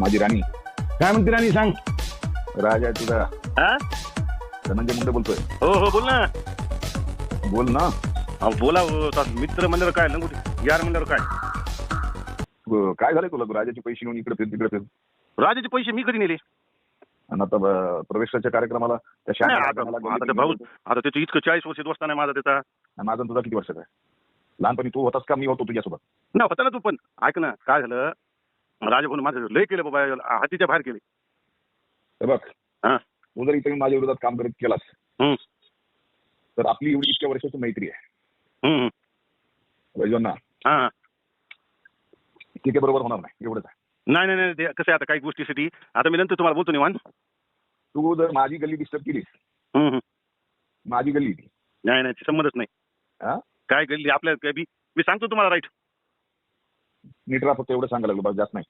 माझी राणी. काय म्हणते राणी सांग. राजा आहे तुझा. हा? धनंजय मुंडे बोलतोय. हो हो बोल ना. बोल ना. अहो, बोला हो, आता मित्र म्हणल्यावर काय लंगोटी यार म्हणल्यावर काय? काय झालंय तुला? राजाचे पैसे घेऊन इकडे फिर तिकडे फिर. राजाचे पैसे मी कधी नेले? आणि आता प्रवेशाच्या कार्यक्रमाला त्या नाही, आता मला आता ते भाऊ आता त्याचं इतकं चाळीस वर्ष दोस्ता नाही माझा त्याचा. आणि माझा आणि तुझा किती वर्षाचा आहे? लहानपणी तू होतास का? मी होतो तुझ्यासोबत. ना होता ना तू पण. ऐक ना काय झालं? राजा भाऊ माझं लय केलं बाबा हातीच्या बाहेर केले. हे बघ. हा. तू जर इथे माझ्या विरोधात काम करत केलास हम्म, तर आपली एवढी इतक्या वर्षाची मैत्री आहे. हम्म, वैजवान ना हा. हा. ठीक आहे बरोबर होणार नाही एवढंच आहे. नाही नाही नाही ते कसं आहे आता काही गोष्टीसाठी. आता मी नंतर तुम्हाला बोलतो निवान तू जर माझी गल्ली डिस्टर्ब केलीस माझी गल्ली ती. नाही नाही ते संबंधच नाही. हा? काय गल्ली आपल्या काय बी मी सांगतो तुम्हाला राईट. नीट राहा फक्त एवढं सांगायला लागलो बस जास्त नाही.